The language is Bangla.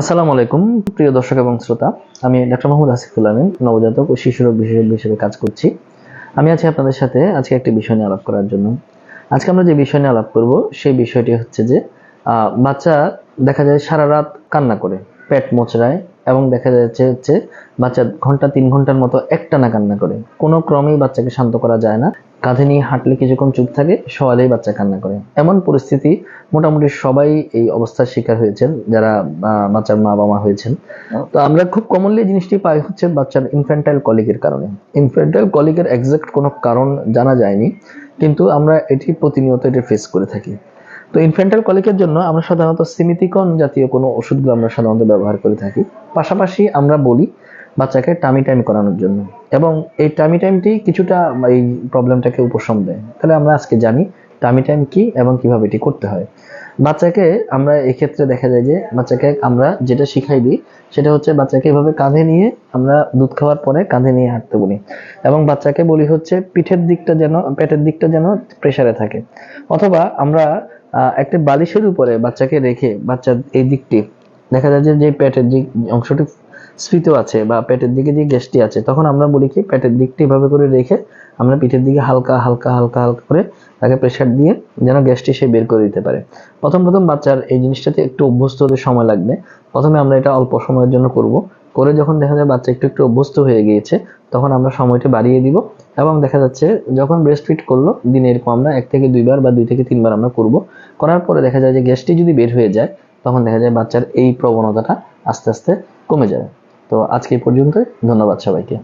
আসসালামু আলাইকুম, প্রিয় দর্শক এবং শ্রোতা। আমি ডাক্তার মোহাম্মদ আসিফুল আমিন, নবজাতক ও শিশু রোগ বিশেষজ্ঞ হিসেবে কাজ করছি। আমি আছি আপনাদের সাথে আজকে একটি বিষয় নিয়ে আলাপ করার জন্য। আজকে আমরা যে বিষয় নিয়ে আলাপ করব, সেই বিষয়টি হচ্ছে যে বাচ্চা দেখা যায় সারা রাত কান্না করে, পেট মোচড়ায় এবং দেখা যাচ্ছে হচ্ছে বাচ্চা ঘণ্টা তিন ঘণ্টার মতো একটানা কান্না করে। কোনো ক্রমেই বাচ্চাকে শান্ত করা যায় না। কাঁধে নিয়ে হাঁটলে কিছুক্ষণ চুপ থাকে সকালেই বাচ্চা কান্না করে। এমন পরিস্থিতি মোটামুটি সবাই এই অবস্থার শিকার হয়েছেন যারা বাচ্চার মা বাবা হয়েছেন। তো আমরা খুব কমনলি জিনিসটি পাই হচ্ছে বাচ্চার ইনফ্যান্টাইল কলিকের কারণে। ইনফ্যান্টাইল কলিকের এক্সাক্ট কোনো কারণ জানা যায়নি কিন্তু আমরা এটি প্রতিনিয়ত এটি ফেস করে থাকি। তো ইনফ্যান্টাইল কলিকের জন্য আমরা সাধারণত সিমিতিকন জাতীয় কোনো ওষুধগুলো আমরা সাধারণত ব্যবহার করে থাকি। পাশাপাশি আমরা বলি বাচ্চাকে টামি টাইম করানোর জন্য। এবং এই টামি টাইমটি কিছুটা এই প্রবলেমটাকে উপশম দেয়। তাহলে আমরা আজকে জানি টামি টাইম কি এবং কীভাবে এটি করতে হয়। বাচ্চাকে আমরা এক্ষেত্রে দেখা যায় যে, বাচ্চাকে আমরা যেটা শিখাই দিই, সেটা হচ্ছে বাচ্চাকে এভাবে কাঁধে নিয়ে আমরা দুধ খাওয়ার পরে কাঁধে নিয়ে হাঁটতে বলি। এবং বাচ্চাকে বলি হচ্ছে পিঠের দিকটা যেন, পেটের দিকটা যেন প্রেসারে থাকে। অথবা আমরা একটা বালিশের উপরে বাচ্চাকে রেখে বাচ্চার এই দিকটি, দেখা যায় যে যে পেটের যে অংশটি স্ফীত আছে বা পেটের দিকে যে গ্যাসটি আছে, তখন আমরা বলি কি, পেটের দিকটি এভাবে করে রেখে আমরা পিঠের দিকে হালকা হালকা হালকা হালকা করে তাকে প্রেসার দিয়ে যেন গ্যাসটি সে বের করে দিতে পারে। প্রথম প্রথম বাচ্চার এই জিনিসটাতে একটু অভ্যস্ত হতে সময় লাগবে। প্রথমে আমরা এটা অল্প সময়ের জন্য করব। করে যখন দেখা যায় বাচ্চা একটু একটু অভ্যস্ত হয়ে গিয়েছে, তখন আমরা সময়টা বাড়িয়ে দিব এবং দেখা যাচ্ছে যখন ব্রেস্ট ফিট করল, দিনে এরকম আমরা এক থেকে দুইবার বা দুই থেকে তিনবার আমরা করব। করার পরে দেখা যায় যে গ্যাসটি যদি বের হয়ে যায়, তখন দেখা যায় বাচ্চার এই প্রবণতাটা আস্তে আস্তে কমে যাবে। তো আজকে এই পর্যন্তই। ধন্যবাদ সবাইকে।